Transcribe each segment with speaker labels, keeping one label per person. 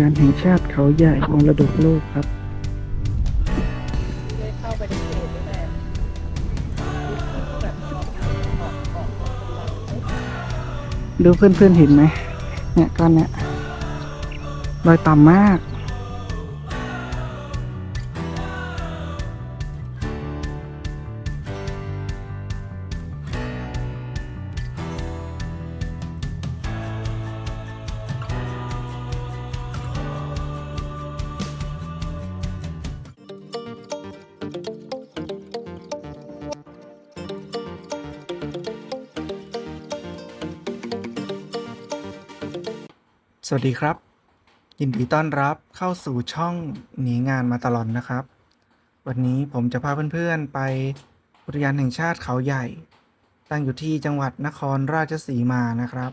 Speaker 1: งานแห่งชาติเขาใหญ่มรดกโลกครับ
Speaker 2: ได้เข้าไปในเขตนี่แหละแบบออกออก
Speaker 1: ดูเพื่อนๆเห็นไหมเนี่ยก้อนเนี้ยลอยต่ำมาก สวัสดีครับ ยินดีต้อนรับเข้าสู่ช่องหนีงานมาตลอดนะครับ วันนี้ผมจะพาเพื่อนๆไปอุทยานแห่งชาติเขาใหญ่ ตั้งอยู่ที่จังหวัดนครราชสีมานะครับ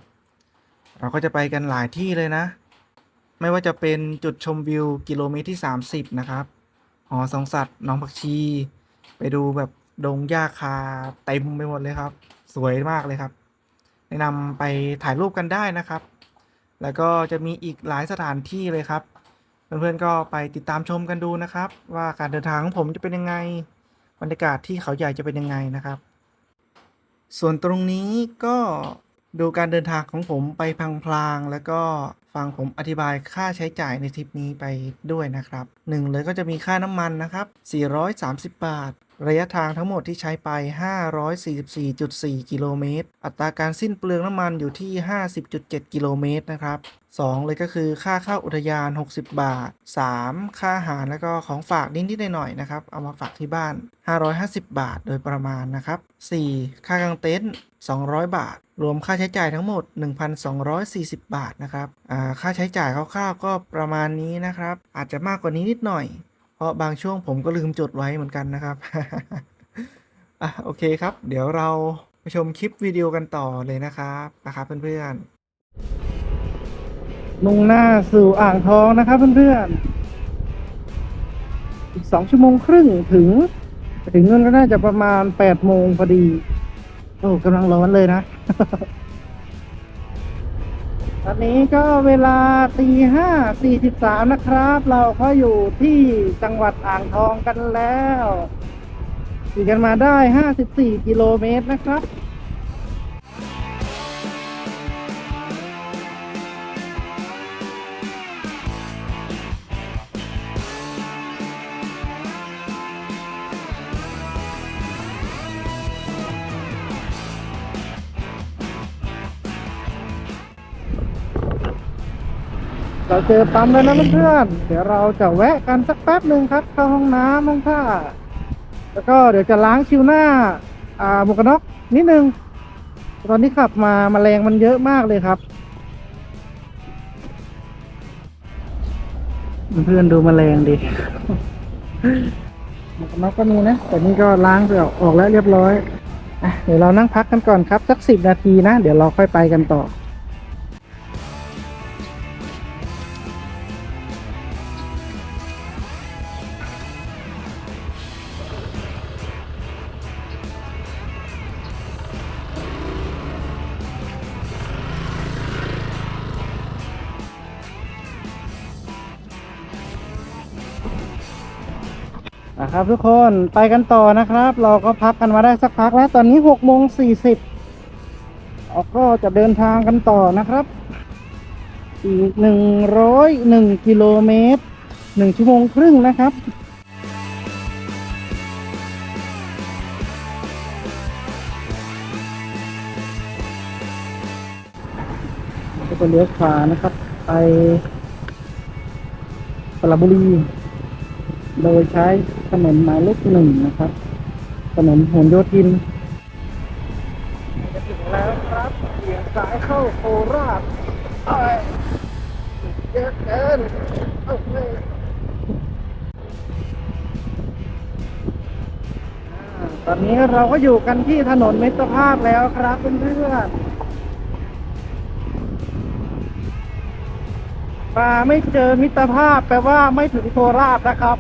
Speaker 1: เราก็จะไปกันหลายที่เลยนะ ไม่ว่าจะเป็นจุดชมวิวกิโลเมตรที่ 30 นะครับหอสองสัตว์น้องผักชี ไปดูแบบดงหญ้าคาเต็มไปหมดเลยครับ สวยมากเลยครับ แนะนำไปถ่ายรูปกันได้นะครับ แล้วก็จะมีอีกหลายสถานที่เลยครับ เพื่อนๆก็ไปติดตามชมกันดูนะครับ ว่าการเดินทางของผมจะเป็นยังไงบรรยากาศที่เขาใหญ่จะเป็นยังไงนะครับ ส่วนตรงนี้ก็ดูการเดินทางของผมไปพลางๆแล้วก็ฟังผมอธิบายค่าใช้จ่ายในทริปนี้ไปด้วยนะครับหนึ่งเลยก็จะมีค่าน้ำมันนะครับ 430 บาท ระยะทางทั้งหมดที่ใช้ไป 544.4 กิโลเมตร อัตราการสิ้นเปลืองน้ำมันอยู่ที่ 50.7 กิโลเมตรนะครับ 2 เลยก็คือค่าเข้าอุทยาน 60 บาท 3 ค่าอาหารแล้วก็ของฝากนิดๆหน่อยๆนะครับ เอามาฝากที่บ้าน 550 บาทโดยประมาณนะครับ 4 ค่ากางเต็นท์200 บาท รวมค่าใช้จ่ายทั้งหมด 1,240 บาทนะครับค่าใช้จ่ายคร่าวๆก็ประมาณนี้นะครับ อาจจะมากกว่านี้นิดหน่อย ราะบางช่วงผมก็ลืมจดไว้เหมือนกันนะครับ อะโอเคครับ เดี๋ยวเราไปชมคลิปวิดีโอกันต่อเลยนะครับนะครับเพื่อนๆมุ่งหน้าสู่อ่างทองนะครับเพื่อนๆ อีกสองชั่วโมงครึ่งถึง ถึงนู่นก็น่าจะประมาณแปดโมงพอดี โอ้กำลังร้อนเลยนะ อนนี้ก็เวลาตีห้าสี่สิบสามนะครับ เราก็อยู่ที่จังหวัดอ่างทองกันแล้วขี่กันมาได้ห้าสิบสี่กิโลเมตรนะครับ เราเจอปั๊มแล้วนะเพื่อนๆเดี๋ยวเราจะแวะกันสักแป๊บหนึ่งครับเข้าห้องน้ำห้องท่าแล้วก็เดี๋ยวจะล้างชิวหน้า อ่าหมวกกันน็อกนิดนึง ตอนนี้ขับมามาแมลงมันเยอะมากเลยครับ เพื่อนๆดูมแมลงดิหมวกกันน็อกก็มีนะ แต่นี่ก็ล้างไปออกออกแล้วเรียบร้อยอะเดี๋ยวเรานั่งพักกันก่อนครับ สักสิบนาทีนะ เดี๋ยวเราค่อยไปกันต่อ นะครับทุกคนไปกันต่อนะครับ เราก็พักกันมาได้สักพักแล้ว ตอนนี้หกโมงสี่สิบเราก็จะเดินทางกันต่อนะครับ อีกหนึ่งร้อยหนึ่งกิโลเมตรหนึ่งชั่วโมงครึ่งนะครับก็เลี้ยวขวานะครับ ไปสระบุรี โดยใช้ถนนหมายเลขหนึ่งนะครับ ถนนหนโยธินจะถึงแล้วครับเบี่ยงซ้ายเข้าโคราชเอ้ยเยอะเกินเอ้ยอ่าตอนนี้เราก็อยู่กันที่ถนนมิตรภาพแล้วครับเพื่อนๆมาไม่เจอมิตรภาพแปลว่าไม่ถึงโคราชนะครับ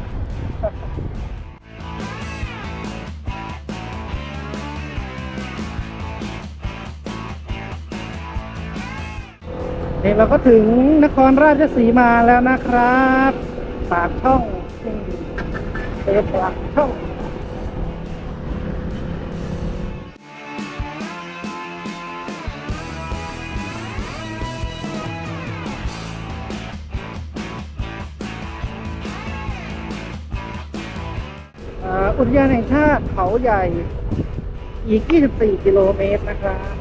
Speaker 1: นี่เราก็ถึงนครราชสีมาแล้วนะครับปากช่องเป็นปากช่องอุทยานแห่งชาติเขาใหญ่ อีก 24 กิโลเมตรนะครับ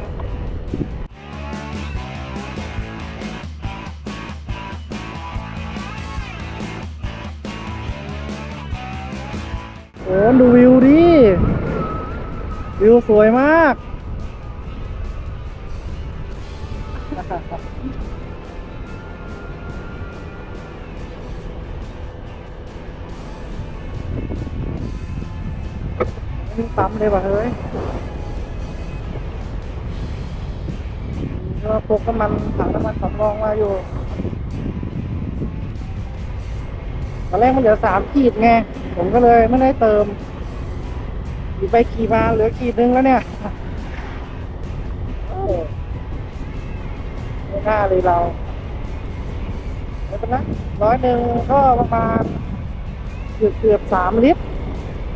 Speaker 1: โอ้ดูวิวดิ วิวสวยมาก มีปั๊มเลยว่ะเฮ้ยก็พกน้ำมันถังน้ำมันสำรองมาอยู่ ตอนแรกมันเหลือสามขีดไง ผมก็เลยไม่ได้เติมขี่ไปขี่มาเหลือขีดนึงแล้วเนี่ยโอ้ไม่น่าเลยเราไม่เป็นไรร้อยหนึ่งก็ประมาณเกือบเกือบสามลิตร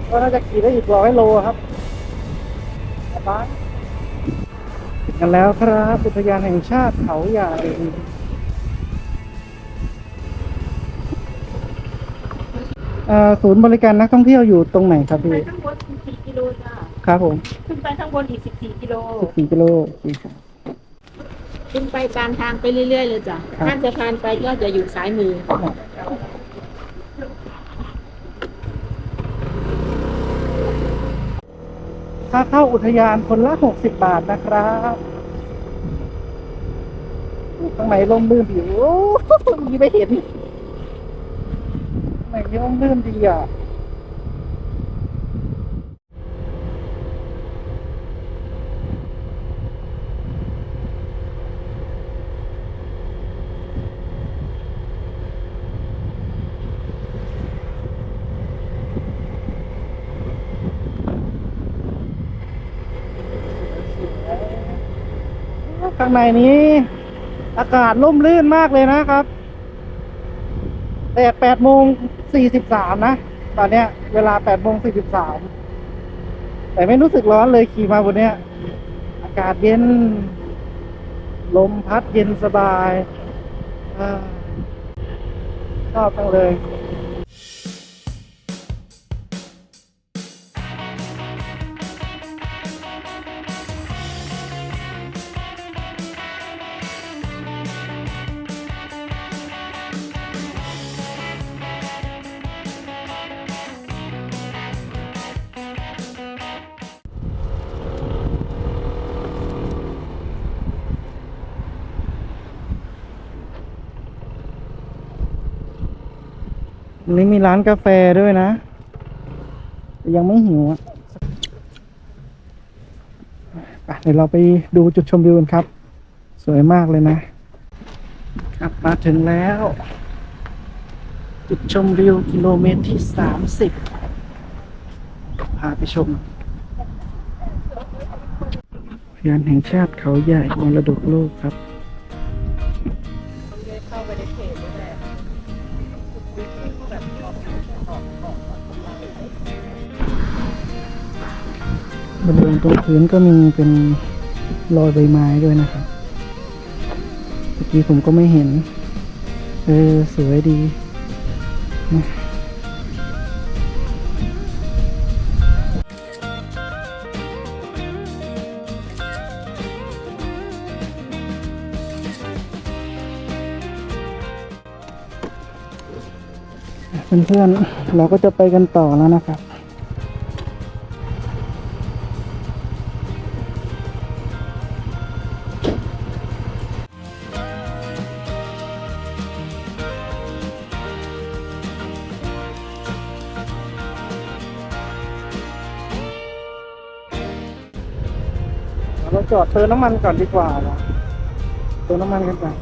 Speaker 1: ก็น่าจะขี่ได้อีกร้อยโลครับสบายถึงกันแล้วครับอุทยานแห่งชาติเขาใหญ่ เอ่อศูนย์บริการนักท่องเที่ยวอยู่ตรงไหนครับ
Speaker 2: ไป
Speaker 1: พี่
Speaker 2: ข้างบน14กิโลจ้า
Speaker 1: ครับผม
Speaker 2: ขึ้นไปข้างบนอีก14กิโล
Speaker 1: สี่กิโลสี่ครับ
Speaker 2: ขึ้นไปตามทางไปเรื่อยๆเลยจ้ะ
Speaker 1: ครับ
Speaker 2: ข้ามสะพานไปก็จะอยู่ซ้ายมือ
Speaker 1: ค่าเข้าอุทยานคนละหกสิบบาทนะครับข้างในร่มรื่นดีโอ้ยไม่เห็น ข้างในร่มรื่นดีอะข้างในนี้ อากาศร่มรื่นมากเลยนะครับ แดดแปดโมงสี่สิบสามนะ ตอนเนี้ย เวลาแปดโมงสี่สิบสามแต่ไม่รู้สึกร้อนเลยขี่มาบนเนี้ย อากาศเย็น ลมพัดเย็นสบายอชอบจังเลย นี้มีร้านกาแฟด้วยนะ ยังไม่หิวอะเดี๋ยวเราไปดูจุดชมวิวกันครับ สวยมากเลยนะ ครับมาถึงแล้ว จุดชมวิวกิโลเมตรที่สามสิบพาไปชมยานแห่งชาติเขาใหญ่มรดกโลกครับ
Speaker 2: บ
Speaker 1: ริเวณตรงพื้นก็มีเป็นรอยใบไม้ด้วยนะครับเมื่อกี้ผมก็ไม่เห็น เออ สวยดีนะเพื่อนๆเราก็จะไปกันต่อแล้วนะครับ เราจอดเติมน้ำมันก่อนดีกว่านะเติมน้ำมันกันก่อน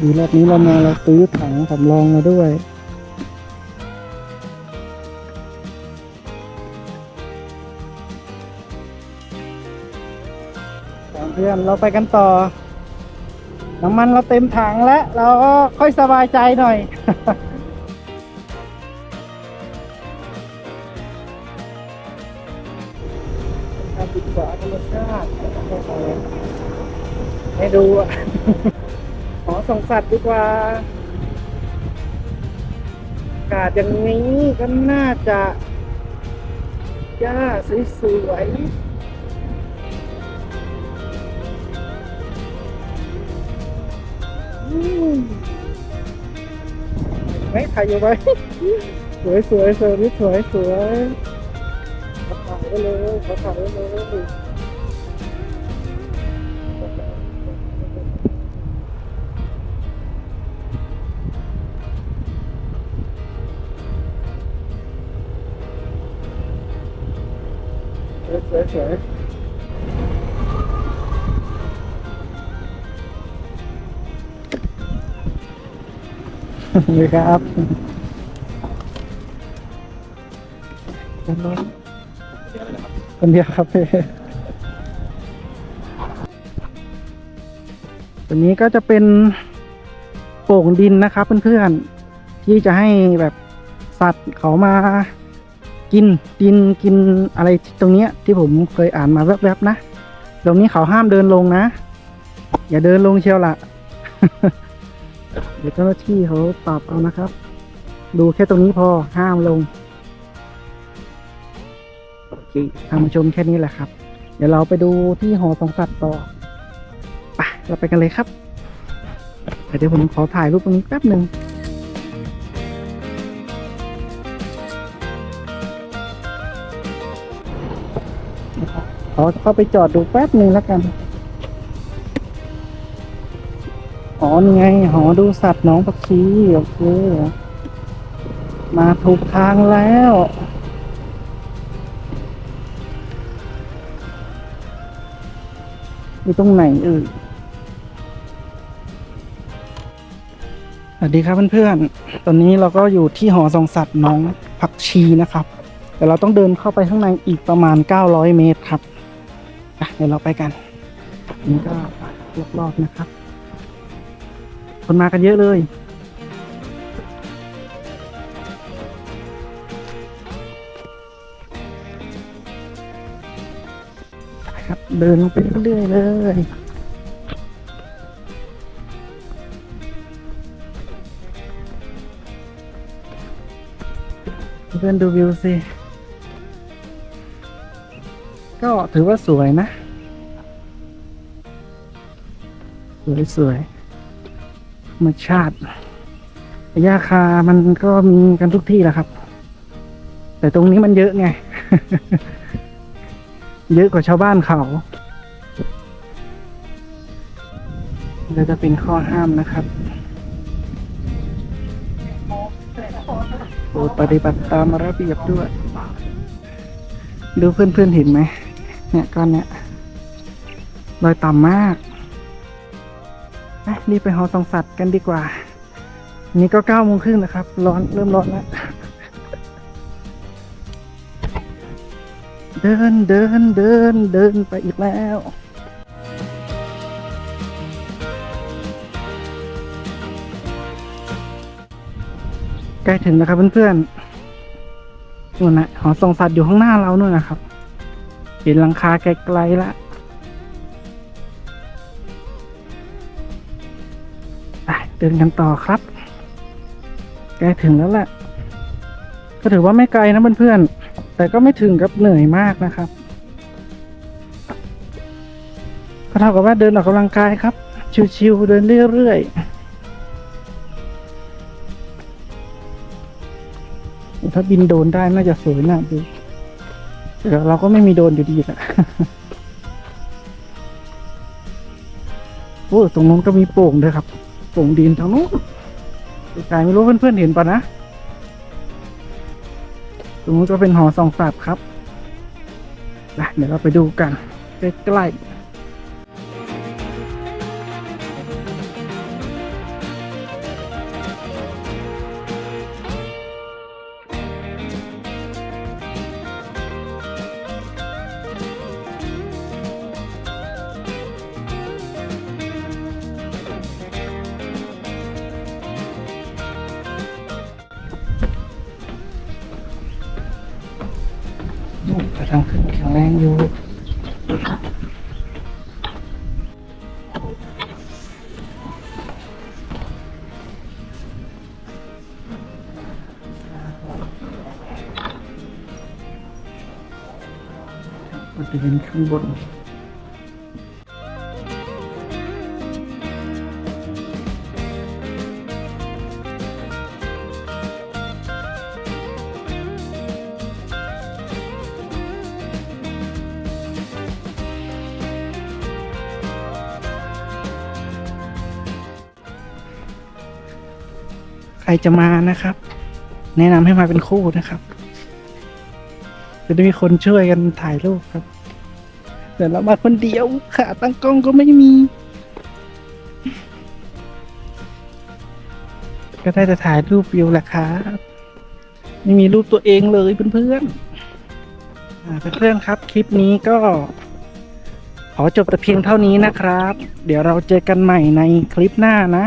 Speaker 1: ดูรอบนี้เรามาเราซื้อถังสำรองมาด้วย เพื่อนเราไปกันต่อ น้ำมันเราเต็มถังแล้ว เราก็ค่อยสบายใจหน่อย การศึกษาธรรมชาติให้ดูอะขอส่งสัตว์ดีกว่าอากาศอย่างนี้ก็น่าจะหญ้าสวยๆ อืมไม่ถ่ายอยู่ไหมสวยสวยสวยนี่สวยสวยขอถ่ายไว้เลยขอถ่ายไว้เลยสวยสวย นี่ครับคนน้องคนเดียวครับพี่ตัวนี้ก็จะเป็นโป่งดินนะครับเพื่อนๆ ที่จะให้แบบสัตว์เขามากินดินกินอะไรตรงเนี้ยที่ผมเคยอ่านมาแวบๆนะ ตรงนี้เขาห้ามเดินลงนะ อย่าเดินลงเชียวละ เดี๋ยวเจ้าหน้าที่เขาตอบเอานะครับ ดูแค่ตรงนี้พอห้ามลงโอเคทางชมแค่นี้แหละครับ เดี๋ยวเราไปดูที่หอสองสัตว์ต่อไปเราไปกันเลยครับเดี๋ยวผมขอถ่ายรูปตรงนี้แป๊บหนึ่งขอเข้าไปจอดดูแป๊บหนึ่งแล้วกัน อ๋อนี่ไง หอดูสัตว์น้องปักชีโอเคมาถูกทางแล้วอยู่ตรงไหนเอ่ยสวัสดีครับเพื่อนๆ ตอนนี้เราก็อยู่ที่หอส่องสัตว์น้องผักชีนะครับ แต่เราต้องเดินเข้าไปข้างในอีกประมาณ 900 เมตรครับอะเดี๋ยวเราไปกันนี่ก็รอบๆนะครับ คนมากันเยอะเลย ครับเดินลงไปเรื่อยๆเลยเพื่อนดูวิวสิ ก็ถือว่าสวยนะ สวยสวยๆ รมชาติหญ้าคามันก็มีกันทุกที่แหละครับ แต่ตรงนี้มันเยอะไง เยอะกว่าชาวบ้านเขาแล้วจะเป็นข้อห้ามนะครับโปรดปฏิบัติตามระเบียบด้วย ดูเพื่อนๆเห็นไหม เนี่ยก้อนเนี้ยลอยต่ำมาก รีบไปหอสองสัตว์กันดีกว่า นี่ก็เก้าโมงครึ่งนะครับ ร้อนเริ่มร้อนแล้ว เดินเดินเดินเดินไปอีกแล้วใกล้ถึงนะครับเพื่อนๆนู่นนะหอส่องสัตว์อยู่ข้างหน้าเรานู่นนะครับเห็นหลังคาไกลๆและ เดินกันต่อครับใกล้ถึงแล้วแหละก็ถือว่าไม่ไกลนะเพื่อนๆแต่ก็ไม่ถึงกับเหนื่อยมากนะครับก็เท่ากับว่าเดินออกกำลังกายครับ ชิวๆเดินเรื่อยๆถ้าบินโดนได้น่าจะสวยน่าดูแต่เราก็ไม่มีโดนอยู่ดีแหละโอ้ตรงนู้นก็มีโป่งด้วยครับ ส่งดินทางนู้นไกลๆไม่รู้เพื่อนๆเห็นปะนะ ตรงนู้นก็เป็นหอสองสับครับไปเดี๋ยวเราไปดูกันใกล้ๆ แข็งแรงอยู่บริเวณข้างบน รจะมานะครับ แนะนำให้มาเป็นคู่นะครับ จะได้มีคนช่วยกันถ่ายรูปครับเดี๋ยวเรามาคนเดียวขาตั้งกล้องก็ไม่มี ก็ได้แต่ถ่ายรูปวิวแหละครับไม่มีรูปตัวเองเลยเพื่อนๆเพื่อนๆครับ คลิปนี้ก็ ขอจบแต่เพียงเท่านี้นะครับ เดี๋ยวเราเจอกันใหม่ในคลิปหน้านะ